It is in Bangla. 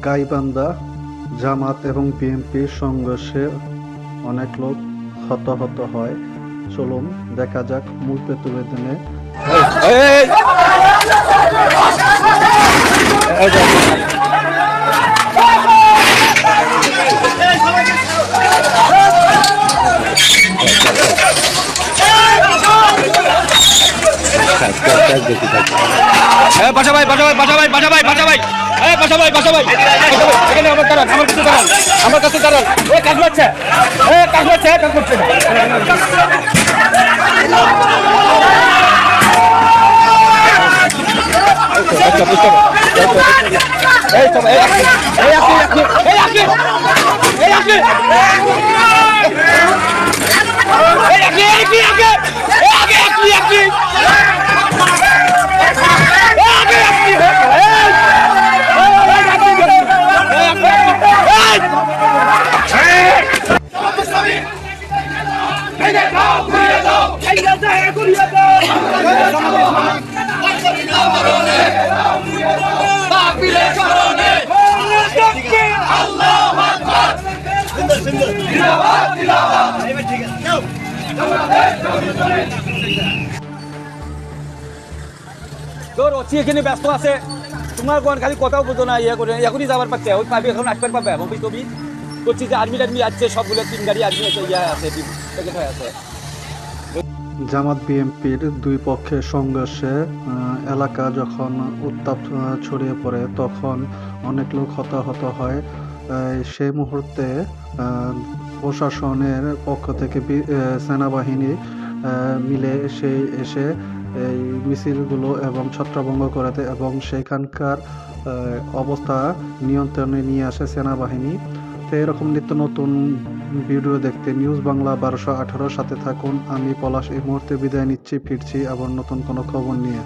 গাইবান্ধা জামাত এবং বিএনপির সংঘর্ষে অনেক লোক হতাহত হয় চলুন দেখা যাক মূল প্রতিবেদনে বাসা ভাই বাসা ভাই বাসা ভাই বাসা ভাই বাসা ভাই এ বাসা ভাই বাসা ভাই। এখানে আমার দাঁড়ান আমার কাছে দাঁড়ান আমার কাছে দাঁড়ান। এ কাজ করছে এ কাজ করছে কাজ করছে বুঝতে পারছি। এই তো এই এই আপনি এই আপনি এই আপনি এই আপনি এই আপনি এই আপনি আপনি এই আপনি অচি এখানে ব্যস্ত আছে। তোমার কোন খালি কথাও বলতো না ইয়ে করে, এখনই যাবার পাচ্ছে ওই পাবি এখন আসবার পাবে এবং কবি করছি যে আর্মি টার্মি আছে, সবগুলো তিন গাড়ি আর্মি আছে ইয়ে আছে জামাত বিএনপির দুই পক্ষের সংঘর্ষে এলাকা যখন উত্তাপ ছড়িয়ে পড়ে, তখন অনেক লোক হতাহত হয়। সেই মুহূর্তে প্রশাসনের পক্ষ থেকে সেনাবাহিনী মিলে সেই এসে এই মিছিলগুলো এবং ছত্রভঙ্গ করাতে এবং সেখানকার অবস্থা নিয়ন্ত্রণে নিয়ে আসে সেনাবাহিনী। তো এরকম নিত্য নতুন ভিডিও দেখতে নিউজ বাংলা বারোশো আঠারোর সাথে থাকুন। আমি পলাশ এই মুহূর্তে বিদায় নিচ্ছি, ফিরছি আবার নতুন কোনো খবর নিয়ে।